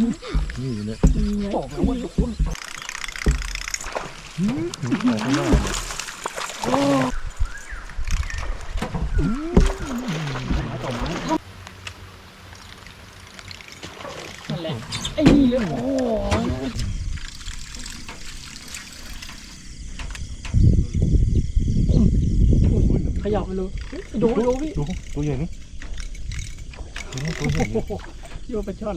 นี่เนี่ยบอกแล้วว่าทุกคนออกข้างนอกเนี่ยนั่นแหละไอ้นี่เลยโอ้โหขยับไปเลยดนโดนพี่ดูตัวใหญ่นี่ดูตัวใหญ่นี่โยนไปช่อน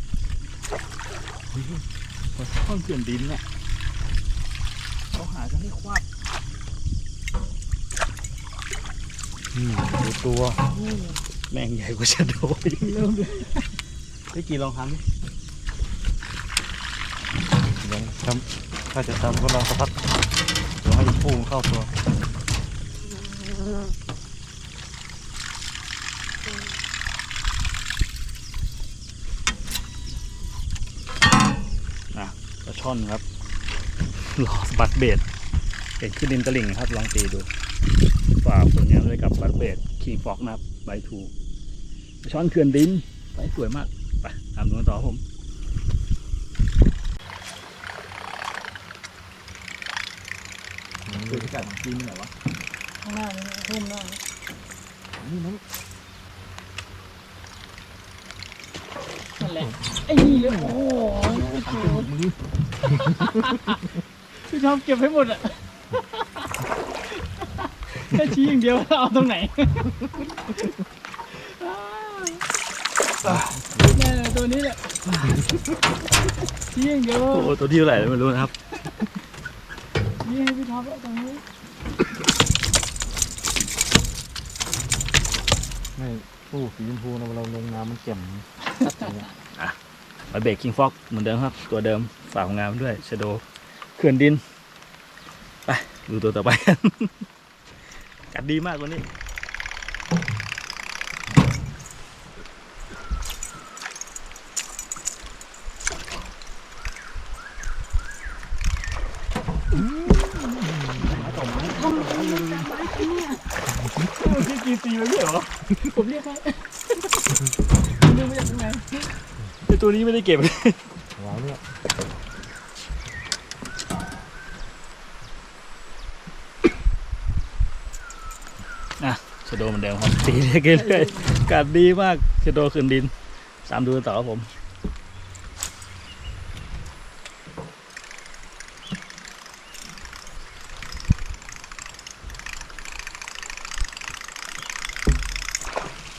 ช่อนเปลี่ยนดินเนี่ยเขาหาจะให้ควับอืมดูตัวแม่งใหญ่กว่าชะโดเริ่มเลยได้กี่ลองทำดิยังทำถ้าจะทำก็ลองสักพักเดี๋ยวให้พุ่งเข้าตัว ปลาช่อนครับรอสปัดเบดเห็นขึ้นดินตลิ่งครับลองตีดูฝากผลงานด้วยกับบัตเบดคีฟอกนะครับใบทูปลาช่อนเขื่อนดินไปสวยมากไปตามดูกันต่อผมดูพิกัดกินไหนวะข้างหน้านี่ทุ่มหน้านี่มันนั่นแหละไอ้นี่เลยโอ้โหมือ พี่ชอบเก็บให้หมดอะแค่ชี้อย่างเดียวเอาตรงไหนแน่เลยตัวนี้แหละชี้อย่างเดียวโอ้ตัวที่เท่าไหร่ไม่รู้นะครับ ชี้ให้พี่ท็อปเอาตรงนี้ไม่ตู้สีชมพูนะเวลาลงน้ำมันแจ่ม มาเบรกคิงฟอกเหมือนเดิมครับ ตัวเดิมฝากงานด้วยชโดเขื่อนดิน ไป ดูตัวต่อไปกัดดีมากกว่านี้พี่กีตีมาเหรอ ผมเรียกให้ ตัวนี้ไม่ได้เก็บว้าวเนี่ยชโดเหมือนเดิมครับตีเรื่อยๆกัดดีมากชโดเขื่อนดินตามดูต่อครับผม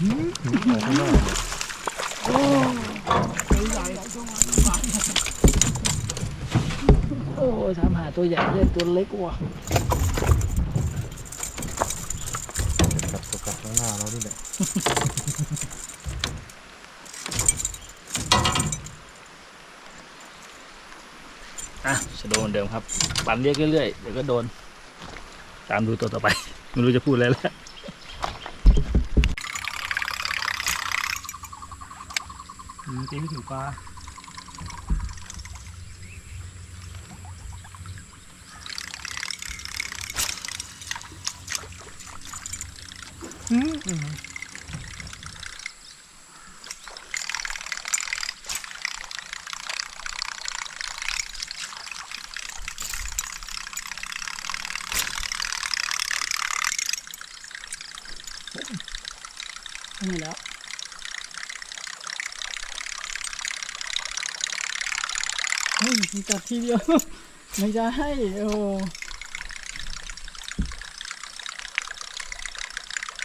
ออกข้างนอกเนี่ย โอ้ยถามหาตัวใหญ่เล่นตัวเล็กว่ะกัดตัวกัดข้างหน้าเรานี่แหละอะชโดเหมือนเดิมครับ ปั่นเรียกเรื่อยๆ เดี๋ยวก็โดน ตามดูตัวต่อไป ไม่รู้จะพูดอะไรแล้วอืมตีไม่ถึงปลา นี่แล้วเฮ้ยมันกัดทีเดียว ไม่ได้โอ้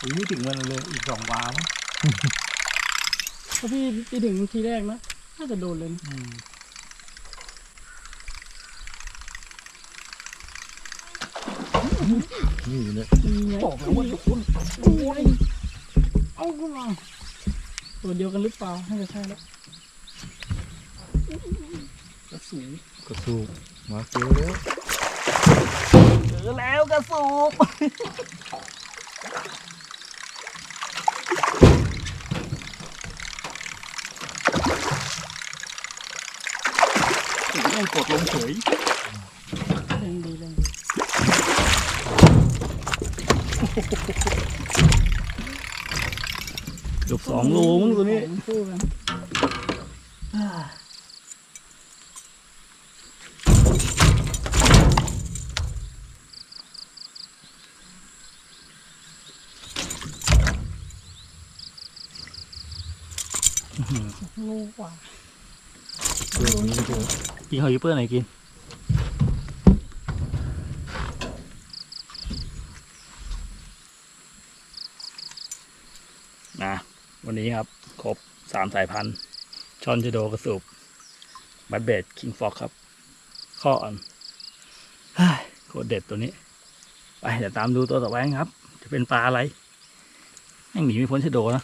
อีนี่ถึงมันเลยอีกสองวามั้งถ้าพี่พี่ถึงทีแรกนะน่าจะโดนเลยนะนี่เนี่ยบอกแล้วว่าทุกคนเอาขึ้นมาตัวเดียวกันหรือเปล่าน่าจะใช่แล้วสูงกระสูบมาเจอแล้วเจอแล้วกระสูบ ถึงต้องกดลงเฉยเร่งดีเร่งเกือบสองโลมั้งตัวนี้ลูกันลูกว่า กินหอยยิปเปอร์ไหนกินนะวันนี้ครับ ครบสามสายพันธุ์ชอนชโดกระสูบบัตเบดคิงฟอกครับ ข้ออ่อนเฮ้ยโคตรเด็ดตัวนี้ ไปเดี๋ยวตามดูตัวต่อไปครับ จะเป็นปลาอะไรแม่งหนีไม่พ้นชโดนะ